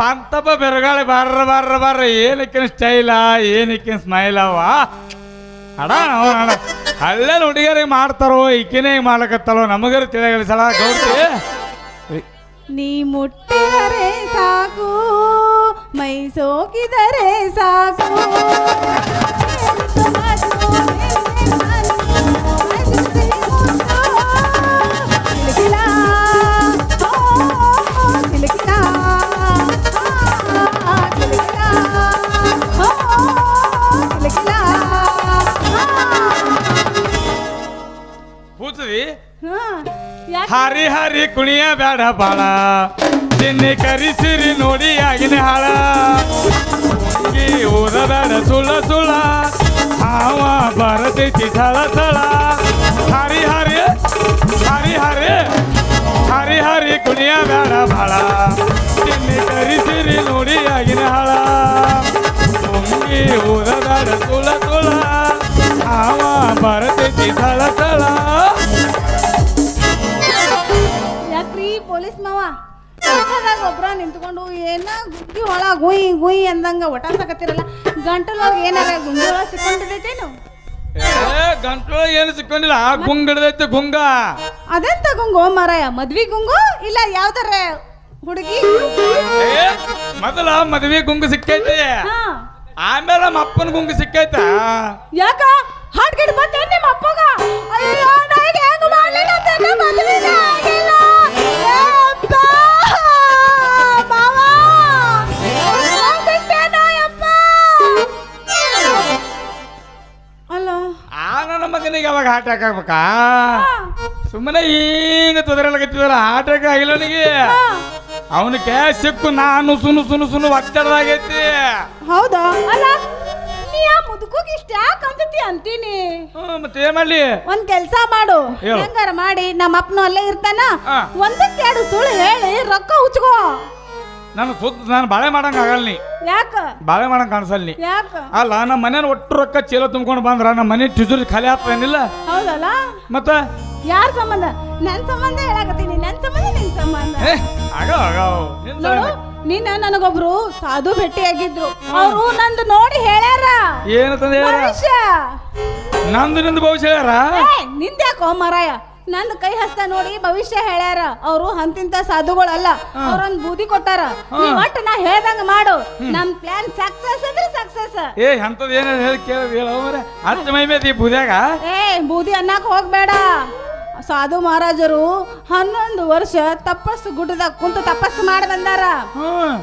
ಬಂತಪ್ಪ ಬೆರಗಾಳಿ ಬರ್ರ ಬರ್ರ ಬರ್ರ. ಏನಕ್ಕಿನ ಸ್ಟೈಲ ಏನಕ್ಕಿನ ಸ್ಮೈಲವ ಅಡ ಅಡ. ಅಲ್ಲೇ ಹುಡುಗಿಯರಿಗೆ ಮಾಡ್ತಾರೋ, ಈಕಿನೇ ಮಾಡ್ಲಕತ್ತಲ್ಲೋ ನಮಗರು ಸಲ ಗೌಡ್ತಿ ನೀ ಮುಟ್ಟಿದರೆ ಸಾಕು, ಮೈ ಸೋಕಿದರೆ ಸಾಕು. ಹಾರಿ ಹಾರಿ ಕುಣಿಯ ಬೇಡ ಬಾಳ ನಿನ್ನೆ ಕರಿಸಿರಿ ನೋಡಿ ಆಗಿನ ಹಾಳ ಹೊಂಗಿ ಊರ ಬೇಡ ಸುಳ್ಳ ಸುಳ್ಳ ಹಾವ ಬರತೈತಿ ಥಳ ಥಳ ಹಾರಿ ಹಾರಿ ಹಾರಿ ಹಾರಿ ಹಾರಿ ಹಾರಿ ಕುಣಿಯ ಬೇಡ ಬಾಳ ನಿನ್ನೆ ಕರಿಸಿರಿ ನೋಡಿ ಆಗಿನ ಹಾಳ ಹೊಂಗಿ ಊರ ಬೇಡ ಸುಳ್ಳ ಸುಳ್ಳ ಹಾವ ಬರತೈತಿ ಥಳ ಥಳ ಯಾಕ್ರಿ ಪೊಲೀಸ್ ಮಾವ? ರಸ್ತೆದಾಗ ಒಬ್ರ ನಿಂತ್ಕೊಂಡು ಏನ ಗುಗ್ಗಿ ಹೊಳ ಗುಯ್ ಗುಯ್ ಅಂದಂಗ ಒಟಾಸಕತ್ತಿರಲ್ಲ ಗಂಟಲೊಳಗೆ ಏನಾರ ಗುಂಗುಳ ಸಿಕ್ಕೊಂಡಿರ್ತೈತೇನು? ಏ ಗಂಟ್ಲು ಏನು ಸಿಕ್ಕೊಂಡಿಲ್ಲ? ಗುಂಗ್ ಹಿಡ್ದೈತಿ ಗುಂಗ. ಅದೆಂತ ಗುಂಗು ಮಾರಾಯ? ಮದ್ವಿ ಗುಂಗು ಇಲ್ಲ ಯಾವ್ದಾರ ಹುಡುಗಿ? ಏ ಮೊದಲ ಮದ್ವಿ ಗುಂಗು ಸಿಕ್ಕೈತೆ. ಹಾ. ಆಮೇಲೆ ನಮ್ಮ ಅಪ್ಪನ ಗುಂಗು ಸಿಕ್ಕೈತ. ಯಾಕ? ಅವಾಗ ಹಾರ್ಟ್ ಅಟ್ಯಾಕ್ ಆಗ್ಬೇಕಾ? ಸುಮ್ಮನೆ ಹಿಂಗ ತೊದರಲಾಗತ್ತಿದಲ್ಲ ಹಾರ್ಟ್ ಅಟ್ಯಾಕ್ ಆಗಿಲ್ಲ ನನಗೆ. ಅವನ ಕ್ಯಾಶ್ ಸಿಕ್ಕು ನಾನು ಸುನು ಸುನು ಸುನು ಒತ್ತಡದಾಗೈತಿ. ಹೌದಾ? ಅಲ್ಲ ನೀ ಆ ಮುದುಕೋಗಿ ಇಷ್ಟ ಯಾಕೆ ಅಂತತಿ ಅಂತೀನಿ? ಹ್ಮ್ ಮತ್ತೆ ಏನ್ ಮಾಡ್ಲಿ? ಒಂದ್ ಕೆಲ್ಸ ಮಾಡು. ಹೇಳು. ಹೆಂಗಾರ ಮಾಡಿ ನಮ್ಮ ಅಪ್ಪನು ಅಲ್ಲೇ ಇರ್ತಾನ. ಹಾ. ಒಂದಕ್ಕೆ ಎರಡು ಸುಳ್ಳು ಹೇಳಿ ರೊಕ್ಕ ಉಚ್ಕೋ. ನಾನು ಸುತ್ತ ನಾನು ಬಾಳೆ ಮಾಡಂಗ ಆಗಲ್ಲ ನೀ. ಯಾಕ? ಬಾಳೆ ಮಾಡಂಗ ಕಾಣಿಸಲ್ ನೀ. ಯಾಕ? ಅಲ್ಲ ನಮ್ಮ ಮನೇನ ಒಟ್ಟು ರೊಕ್ಕ ಚೀಲ ತುಂಬ್ಕೊಂಡು ಬಂದ್ರ ನಮ್ಮ ಮನೆ ಟಿಜುರಿ ಖಾಲಿ ಏನಿಲ್ಲ? ಹೌದಲ್ಲ? ಮತ್ತ? ಯಾರ ಸಂಬಂಧ? ನನ್ ಸಂಬಂಧ ಹೇಳಕತ್ತೀನಿ. ನನ್ ಸಂಬಂಧ ನಿನ್ ಸಂಬಂಧ. ಆಗೋ ಆಗೋ. ನಿನ್ನ ನನಗೊಬ್ರು ಸಾಧು ಭೇಟಿಯಾಗಿದ್ರು. ಅವರು ನಂದು ನೋಡಿ ಹೇಳ್ಯಾರ? ಭವಿಷ್ಯ ನಂದು ನಿಂದು ಭವಿಷ್ಯ ಹೇಳ್ಯಾರ? ನಿಂದ್ಯಾಕೋ ಮರಾಯ? ನಂದು ಕೈ ಹಸ್ತ ನೋಡಿ ಭವಿಷ್ಯ ಹೇಳ್ಯಾರ. ಅವರು ಅಂತಿಂತ ಸಾಧುಗಳಲ್ಲ. ಅವ್ರೊಂದ್ ಬೂದಿ ಕೊಟ್ಟಾರ. ನೀವ್ ಒಟ್ಟು ನಾ ಹೇಳ್ದಂಗ ಮಾಡು. ನಮ್ ಪ್ಲಾನ್ ಸಕ್ಸಸ್ ಅಂದ್ರೆ ಸಕ್ಸಸ್ ಏ ಅಂತದ್ ಏನ ಹೇಳಿ ಕೇಳ ಹೇಳ ಮರೆ ಹತ್ತು ಮೈ ಮೇಲೆ ಈ ಬುದ್ಯಾಗ? ಏ ಬೂದಿ ಅನ್ನಕ್ ಹೋಗ್ಬೇಡ. ಸಾಧು ಮಹಾರಾಜರು ಹನ್ನೊಂದು ವರ್ಷ ತಪಸ್ಸು ಗುಡ್ಡದಾಗ ಕುಂತು ತಪಸ್ಸು ಮಾಡಿ ಬಂದಾರ. ಅವ್ರು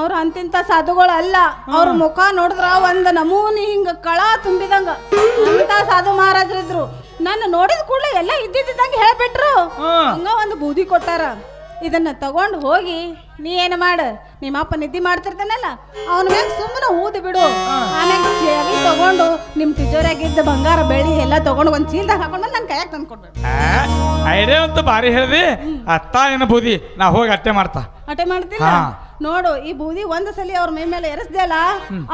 ಅವ್ರ ಅಂತಿಂತ ಸಾಧುಗಳು ಅಲ್ಲ ಅವ್ರ ಮುಖ ನೋಡಿದ್ರ ಒಂದ್ ನಮೂನಿ ಹಿಂಗ ಕಳ ತುಂಬಿದಂಗ. ಅಂತ ಸಾಧು ಮಹಾರಾಜರಿದ್ರು. ನನ್ನ ನೋಡಿದ ಕೂಡಲೇ ಎಲ್ಲ ಇದ್ದಿದ್ದಂಗೆ ಹೇಳ್ಬಿಟ್ರು. ಹಂಗ ಒಂದು ಬೂದಿ ಕೊಟ್ಟಾರ. ಇದನ್ನ ತಗೊಂಡ್ ಹೋಗಿ ನೀ ಏನು ಮಾಡ? ನಿಮ್ಮ ಅಪ್ಪ ನಿದ್ದೆ ಮಾಡ್ತಿರ್ತಾನಲ್ಲ ಅವನ ಮ್ಯಾಗ ಸುಮ್ಮನೆ ಊದ್ ಬಿಡು. ಆಮ್ಯಾಗ ಚೆವಿ ತಗೊಂಡು ನಿಮ್ ತಿಜೋರಾಗಿದ್ದ ಬಂಗಾರ ಬೆಳ್ಳಿ ಎಲ್ಲ ತಗೊಂಡು ಒಂದ್ ಚೀಲ್ದಾಗ ಹಾಕೊಂಡು ನನ್ನ ನನ್ ಕೈಯಾಗ ತಂದು ಕೊಡ್ಬೇಕು ಐಡಿಯಾ ಅಂತ ಬಾರಿ ಹೇಳ್ದಿ. ಅತ್ತ ಏನ ಬೂದಿ ನಾ ಹೋಗಿ ಅಟ್ಟೆ ಮಾಡ್ತಾ. ಅಟ್ಟೆ ಮಾಡ್ತಿಲ್ಲ? ಹಾ. ನೋಡು ಈ ಬೂದಿ ಒಂದ್ ಸಲ ಅವ್ರ ಮೈ ಮೇಲೆ ಎರಸ್ದೆ ಅಲ್ಲ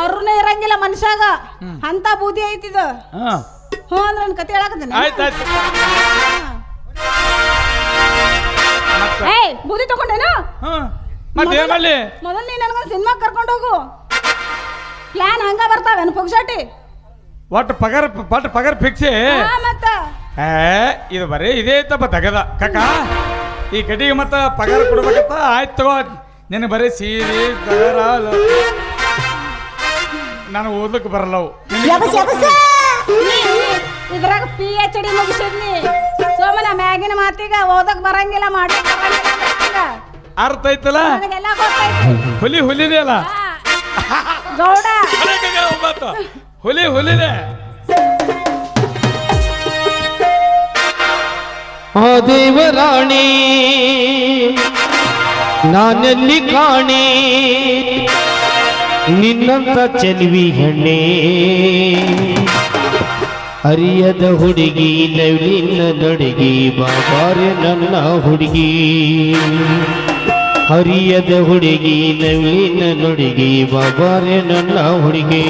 ಅವ್ರನ್ನ ಇರಂಗಿಲ್ಲ ಮನುಷ್ಯಾಗ. ಅಂತ ಬೂದಿ ಐತಿದ ಹಾ. ಹ್ಞೂ ಅಂದ್ರೆ ನನ್ ಕತೆ ಹೇಳಕತ್ತೇನೆ. ಆಯ್ತು ಆಯ್ತು. ಏಯ್ ಬೂದಿ ತಗೊಂಡೇನು? ಹ್ಮ್ ಮತ್ತೆ ಏನ್ ಮಾಡ್ಲಿ ಮೊದಲು ನೀ ನನಗೊಂದು ಸಿನಿಮಾ ಕರ್ಕೊಂಡು ಹೋಗು. ಪ್ಲಾನ್ ಹಂಗ ಬರ್ತಾವೇನು ಪುಗ್ಸಾಟಿ? ಒಟ್ಟು ಪಗರ್ ಒಟ್ಟು ಪಗರ್ ಫಿಕ್ಸಿ ಹಾ ಮತ್ತ. ಏ ಇದು ಬರೀ ಇದೇ ತಪ್ಪ ತಗದ. ಕಕ್ಕ ಈ ಕಟಿಗೆ ಮತ್ತ ಪಗಾರ ಕೊಡ್ಬೇಕಂತ ಆಯ್ತು ತಗೋ ನಿನಗೆ ಬರೀ ಸೀರೆ ಪಗಾರ ನಾನು ಓದಕ್ಕೆ ಬರಲ್ಲವು ನೀ ಇದ್ರಾಗ ಪಿ ಎಚ್ ಡಿ ಮುಗಿಸಿದ್ನಿ. ಸೋಮನ ಮ್ಯಾಗಿನ ಮಾತಿಗ ಓದಕ್ ಬರಂಗಿಲ್ಲ ಮಾಡಿ. ಅರ್ಥ ಐತಲ್ಲ ನನಗೆಲ್ಲ ಗೊತ್ತೈತಿ. ಹುಲಿ ಹುಲಿನೇ ಅಲ್ಲ? ಹಾ. ಗೌಡ. ಹುಲಿ ಹುಲಿನೇ. ಆ ದೇವರಾಣಿ, ನಾನಲ್ಲಿ ಕಾಣಿ, ನಿನ್ನಂತ ಚೆಲುವಿ ಹೆಣ್ಣೆ. ಅರಿಯದ ಹುಡುಗಿ, ನವಿಲಿನ ನಡುಗಿ, ಬಾಬಾರೆ ನನ್ನ ಹುಡುಗಿ. ಹರಿಯದ ಹುಡುಗಿ, ನವಿಲಿನ ನಡುಗಿ, ಬಾಬಾರೆ ನನ್ನ ಹುಡುಗಿ.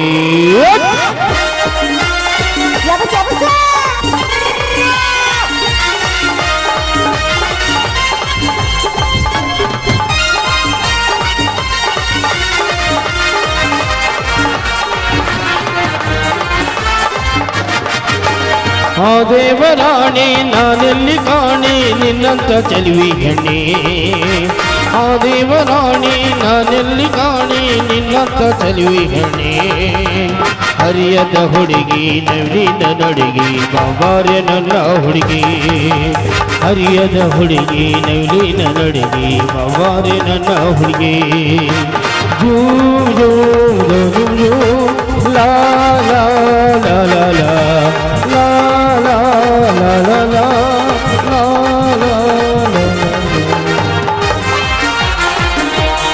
ಆ ದೇವರಾಣಿ, ನಾನೆಲ್ಲಿ ಕಾಣಿ, ನಿನ್ನಂತ ಚಲುವಿ ಹೆಣ್ಣೆ. ಆ ದೇವರಾಣಿ, ನಾನೆಲ್ಲಿ ಕಾಣಿ, ನಿನ್ನಂತ ಚಲುವಿ ಹೆಣ್ಣೆ. ಹರಿಯದ ಹುಡುಗಿ ನವೀನ ನಡುಗಿ, ಬಾಬಾರ್ಯ ನನ್ನ ಹುಡುಗಿ. ಹರಿಯದ ಹುಡುಗಿ ನವೀನ ನಡುಗಿ, ಬಾಬಾರ್ಯ ನನ್ನ ಹುಡುಗಿ. ಜೂ ಜೂ ಜೂ.